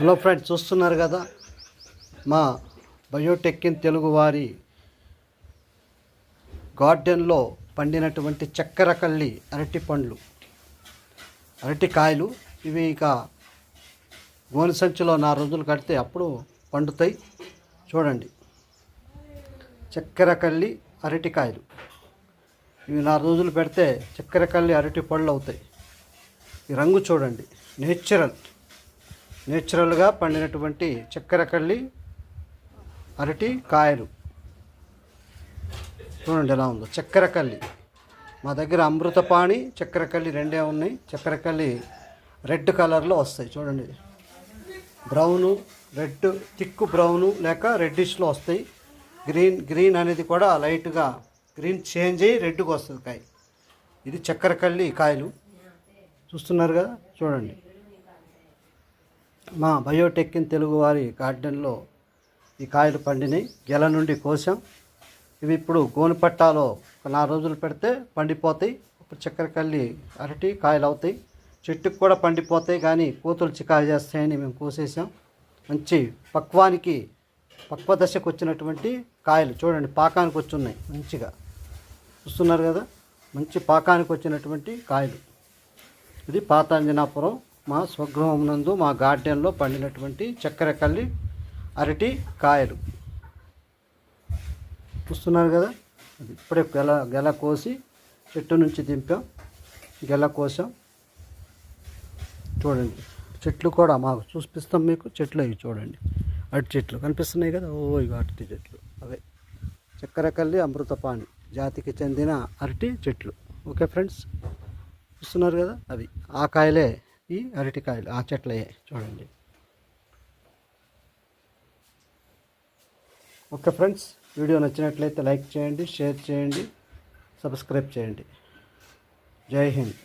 Hello friends చూస్తున్నారు కదా? మా బయోటెక్కిన్ తెలుగు వారి గార్డెన్లో పండినటువంటి చక్కెర కల్లి అరటి పండ్లు అరటి కాయలు. ఇవి ఇక గోనె సంచిలో నా రోజులు కడితే అప్పుడు పండుతాయి. చూడండి. చక్కెర కల్లి అరటికాయలు ఇవి నా రోజులు పెడితే చక్కెర కల్లి అరటి పళ్ళు అవుతాయి. ఈ రంగు చూడండి. నేచురల్. నేచురల్గా పండినటువంటి చక్కెర కళ్ళి అరటి కాయలు. చూడండి ఎలా ఉందో. చక్కెర కల్లి మా దగ్గర అమృతపాణి చక్కెర కల్లి రెండే ఉన్నాయి. చక్కెర కల్లి రెడ్ కలర్లో వస్తాయి. చూడండి. బ్రౌను రెడ్ థిక్ బ్రౌను లేక రెడ్డిష్లో వస్తాయి. గ్రీన్ గ్రీన్ అనేది కూడా లైట్గా గ్రీన్ చేంజ్ అయ్యి రెడ్గా వస్తుంది కాయ. ఇది చక్కెర కల్లి కాయలు. చూస్తున్నారు కదా? చూడండి. మా బయోటెక్కిన్ తెలుగు వారి గార్డెన్లో ఈ కాయలు పండినాయి గెల నుండి కోసాం. ఇవి ఇప్పుడు గోనుపట్టాలో ఒక నాలుగు రోజులు పెడితే పండిపోతాయి. ఇప్పుడు చక్కెర కల్లి అరటి కాయలు అవుతాయి. చెట్టుకు కూడా పండిపోతాయి కానీ కోతులు చికాకు చేస్తాయని మేము కోసేసాం. మంచి పక్వానికి పక్వ దశకు వచ్చినటువంటి కాయలు చూడండి పాకానికి వచ్చి ఉన్నాయి మంచిగా. చూస్తున్నారు కదా? మంచి పాకానికి వచ్చినటువంటి కాయలు. ఇది పాతాంజనాపురం మా స్వగృహం నందు మా గార్డెన్లో పండినటువంటి చక్కెర కల్లి అరటి కాయలు. చూస్తున్నారు కదా? అది ఇప్పుడే గెల గెల కోసి చెట్టు నుంచి దింపాం గెల కోసాం. చూడండి చెట్లు కూడా మాకు చూపిస్తాం మీకు చెట్లు అవి చూడండి. అరటి చెట్లు కనిపిస్తున్నాయి కదా? ఓ ఇవి అరటి చెట్లు. అవే. చక్కెర కల్లి అమృతపాణి జాతికి చెందిన అరటి చెట్లు. Okay friends? చూస్తున్నారు కదా? అవి. ఆ కాయలే ఈ అరటికాయలు ఆ చెట్లయే చూడండి. ఓకే ఫ్రెండ్స్ వీడియో నచ్చినట్లయితే లైక్ చేయండి షేర్ చేయండి సబ్స్క్రైబ్ చేయండి. జై హింద్.